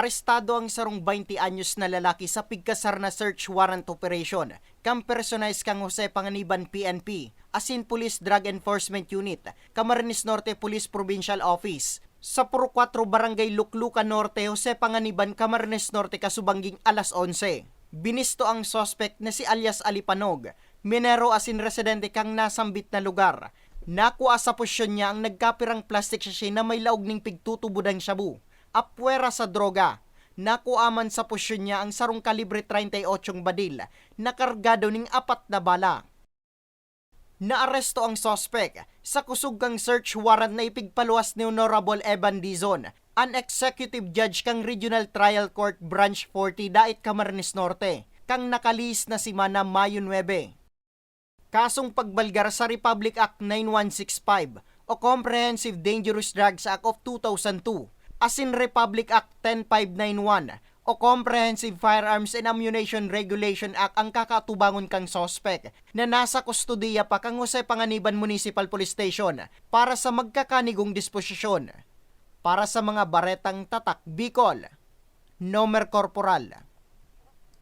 Arestado ang sarong 20 anyos na lalaki sa pigkasar na search warrant operation. Kang personalized kang Jose Panganiban PNP, Asin Police Drug Enforcement Unit, Camarines Norte Police Provincial Office. Sa Puro 4 Barangay Luklukan Norte, Jose Panganiban, Camarines Norte, Kasubangging alas 11. Binisto ang suspect na si alias Alipanog, minero asin residente kang nasambit na lugar. Nakuha sa posisyon niya ang nagkapirang plastic sachet na may laog ning pigtutubudang shabu. Apwera sa droga. Nakuaman sa posisyon niya ang sarong kalibre 38 badil na kargado ning apat na bala. Naaresto ang suspect sa kusugang search warrant na ipigpaluwas ni Honorable Evan Dizon, an executive judge kang Regional Trial Court Branch 40 Dait Camarines Norte, kang nakalis na si Mana Mayo 9. Kasong pagbalgar sa Republic Act 9165 o Comprehensive Dangerous Drugs Act of 2002, asin Republic Act 10591 o Comprehensive Firearms and Ammunition Regulation Act ang kakatubangon kang sospek na nasa kustudiya pa kang Jose Panganiban Municipal Police Station para sa magkakanigong disposisyon. Para sa mga baretang tatak Bicol, Nomer Corporal